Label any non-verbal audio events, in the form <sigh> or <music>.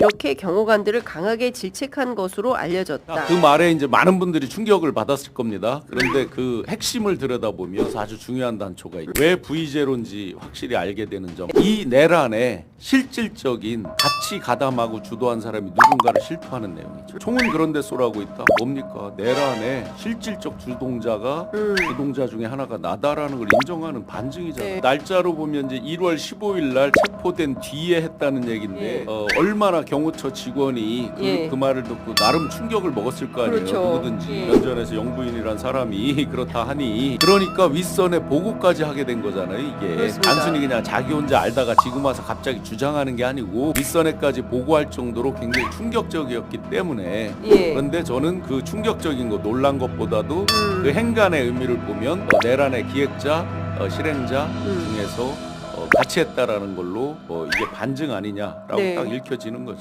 이렇게 경호관들을 강하게 질책한 것으로 알려졌다. 그 말에 이제 많은 분들이 충격을 받았을 겁니다. 그런데 그 핵심을 들여다보면 아주 중요한 단초가 있- 왜 V제로인지 확실히 알게 되는 점. 이 내란에 실질적인 같이 가담하고 주도한 사람이 누군가를 실토하는 내용이죠. 총은 그런데 쏘라고 있다. 뭡니까? 내란에 실질적 주동자가 음. 주동자 중에 하나가 나다라는 걸 인정하는 반증이잖아요. 네. 날짜로 보면 이제 1월 15일 날 체포된 뒤에 했다는 얘긴데 예. 어, 얼마나 경호처 직원이 그, 예. 그 말을 듣고 나름 충격을 먹었을 거 아니에요. 그렇죠. 누구든지 예. 면전에서 영부인이란 사람이 <laughs> 그렇다 하니 그러니까 윗선에 보고까지 하게 된 거잖아요. 이게 그렇습니다. 단순히 그냥 자기 혼자 알다가 지금 와서 갑자기 주장하는 게 아니고 윗선에까지 보고할 정도로 굉장히 충격적이었기 때문에 예. 그런데 저는 그 충격적인 거 놀란 것보다도 음. 그 행간의 의미를 보면 어, 내란의 기획자, 어, 실행자 음. 중에서 어, 같이 했다라는 걸로 어, 이게 반증 아니냐라고 네. 딱 읽혀지는 거죠.